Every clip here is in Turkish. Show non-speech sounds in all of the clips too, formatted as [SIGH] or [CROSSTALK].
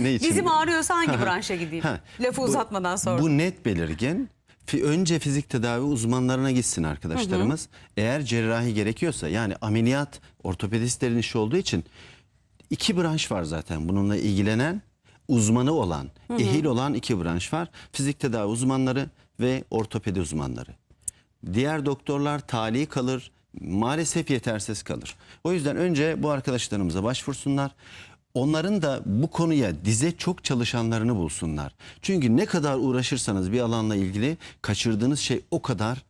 Ne için? Dizim ağrıyorsa hangi [LAUGHS] Ha, ha. branşa gideyim? Ha, Lafı uzatmadan sonra. Bu net belirgin. Fi- Önce fizik tedavi uzmanlarına gitsin arkadaşlarımız. Eğer cerrahi gerekiyorsa yani ameliyat ortopedistlerin işi olduğu için iki branş var zaten bununla ilgilenen uzmanı olan, ehil olan iki branş var. Fizik tedavi uzmanları ve ortopedi uzmanları. Diğer doktorlar tali kalır, maalesef yetersiz kalır. O yüzden önce bu arkadaşlarımıza başvursunlar. Onların da bu konuya dize çok çalışanlarını bulsunlar. Çünkü ne kadar uğraşırsanız bir alanla ilgili kaçırdığınız şey o kadar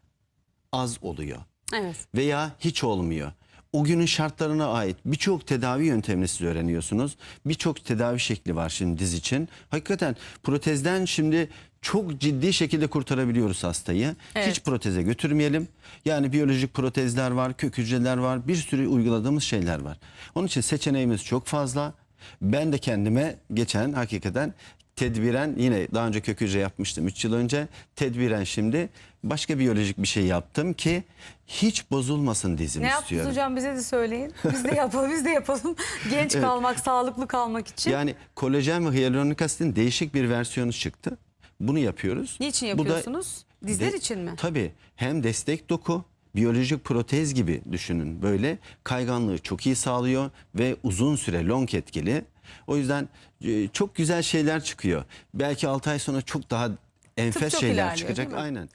az oluyor Evet. veya hiç olmuyor. O günün şartlarına ait birçok tedavi yöntemini siz öğreniyorsunuz. Birçok tedavi şekli var şimdi diz için. Hakikaten protezden şimdi çok ciddi şekilde kurtarabiliyoruz hastayı. Evet. Hiç proteze götürmeyelim. Yani biyolojik protezler var, kök hücreler var, bir sürü uyguladığımız şeyler var. Onun için seçeneğimiz çok fazla. Ben de kendime geçen hakikaten tedbiren yine daha önce kök hücre yapmıştım 3 yıl önce. Tedbiren şimdi başka biyolojik bir şey yaptım ki hiç bozulmasın dizim Ne yaptınız istiyorum. hocam bize de söyleyin. Biz de yapalım, [LAUGHS] biz de yapalım. Genç kalmak, sağlıklı kalmak için. Yani kolajen ve hyaluronik asitin değişik bir versiyonu çıktı. Bunu yapıyoruz. Niçin Bu da- yapıyorsunuz? Dizler De- için mi? Tabii. Hem destek doku, biyolojik protez gibi düşünün. Böyle kayganlığı çok iyi sağlıyor ve uzun süre long etkili. O yüzden e, çok güzel şeyler çıkıyor. Belki 6 ay sonra çok daha enfes çok şeyler ilerliyor, çıkacak. Aynen.